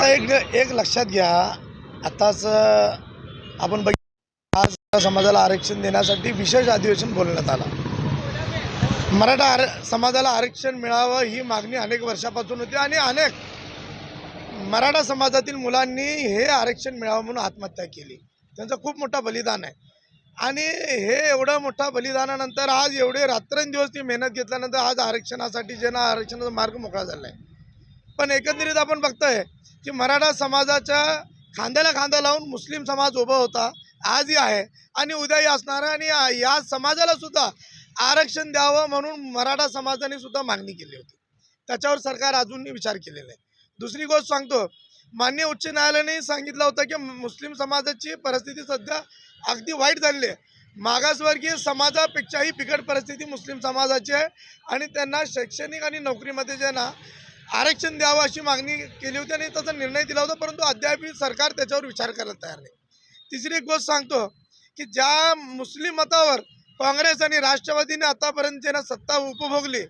आता एक एक लक्षात घ्या. आताच आपण बघ आज समाजाला आरक्षण देण्यासाठी विशेष अधिवेशन बोलण्यात आलं. मराठा आर समाजाला आरक्षण मिळावं ही मागणी अनेक वर्षापासून होती आणि अनेक मराठा समाजातील मुलांनी हे आरक्षण मिळावं म्हणून आत्महत्या केली. त्यांचं खूप मोठं बलिदान आहे. आणि हे एवढं मोठं बलिदानानंतर आज एवढे रात्रंदिवस ती मेहनत घेतल्यानंतर आज आरक्षणासाठी ज्यांना आरक्षणाचा मार्ग मोकळा झाला आहे पण एकंदरीत आपण बघतोय की मराठा समाजाच्या खांद्याला खांदा लावून मुस्लिम समाज उभा होता आजही आहे. आणि उद्याही असणार आणि या समाजाला सुद्धा आरक्षण द्यावं म्हणून मराठा समाजाने सुद्धा मागणी केली होती. त्याच्यावर सरकार अजूनही विचार केलेला आहे. दुसरी गोष्ट सांगतो मान्य उच्च न्यायालयाने सांगितलं होतं की मुस्लिम समाजाची परिस्थिती सध्या अगदी वाईट झालेली आहे. मागासवर्गीय समाजापेक्षाही बिकट परिस्थिती मुस्लिम समाजाची आहे आणि त्यांना शैक्षणिक आणि नोकरीमध्ये जे ना आरक्षण द्यावं अशी मागणी केली होती आणि त्याचा निर्णय दिला होता परंतु अद्याप सरकार त्याच्यावर विचार करायला तयार नाही. तिसरी एक गोष्ट सांगतो की ज्या मुस्लिम मतावर काँग्रेस आणि राष्ट्रवादीने आतापर्यंत ज्यांना सत्ता उपभोगली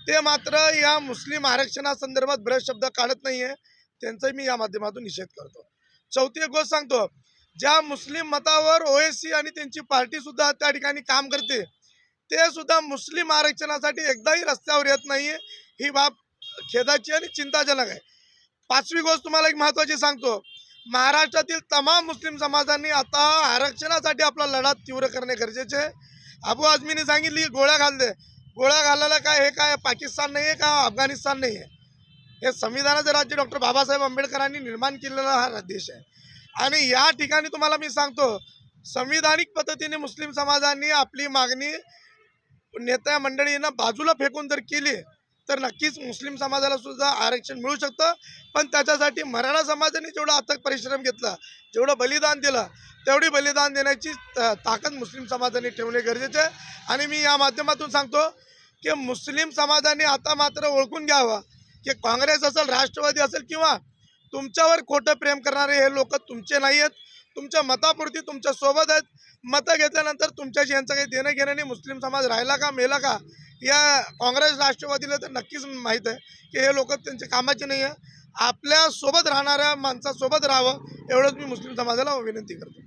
ते मात्र या मुस्लिम आरक्षणासंदर्भात बरेच शब्द काढत नाही आहे त्यांचाही मी या माध्यमातून निषेध करतो. चौथी एक गोष्ट सांगतो ज्या मुस्लिम मतावर ओएससी आणि त्यांची पार्टीसुद्धा त्या ठिकाणी काम करते ते सुद्धा मुस्लिम आरक्षणासाठी एकदाही रस्त्यावर येत नाही ही बाब खेदाची आणि चिंताजनक आहे. पाचवी गोष्ट तुम्हाला एक महत्त्वाची सांगतो. महाराष्ट्रातील तमाम मुस्लिम समाजांनी आता आरक्षणासाठी आपला लढा तीव्र करणे गरजेचे आहे. अबू आझमीने सांगितली की गोळ्या घालते गोळ्या घालायला काय हे काय पाकिस्तान नाही आहे का अफगाणिस्तान नाही आहे हे संविधानाचं राज्य डॉक्टर बाबासाहेब आंबेडकरांनी निर्माण केलेला हा देश आहे. आणि या ठिकाणी तुम्हाला मी सांगतो संविधानिक पद्धतीने मुस्लिम समाजांनी आपली मागणी नेत्या मंडळींना बाजूला फेकून जर केली तर नक्कीच मुस्लिम समाजाला सुद्धा आरक्षण मिळू शकतं. पण त्याच्यासाठी मराठा समाजाने जेवढा अथक परिश्रम घेतला जेवढं बलिदान दिलं तेवढी बलिदान देण्याची त- ताकद मुस्लिम समाजाने ठेवणे गरजेचे आहे. आणि मी या माध्यमातून सांगतो की मुस्लिम समाजाने आता मात्र ओळखून घ्यावं की काँग्रेस असेल राष्ट्रवादी असेल किंवा तुमच्यावर खोटं प्रेम करणारे हे लोक तुमचे नाही आहेत तुमच्या मतापुरती तुमच्यासोबत आहेत. मतं घेतल्यानंतर तुमच्याशी यांचं काही देणं घेणं नाही? मुस्लिम समाज राहिला का मेला का? या काँग्रेस राष्ट्रवादीला तर नक्कीच माहीत आहे की हे लोक त्यांच्या कामाचे नाही आहे आपल्यासोबत राहणाऱ्या माणसासोबत राहावं एवढंच मी मुस्लिम समाजाला विनंती करतो.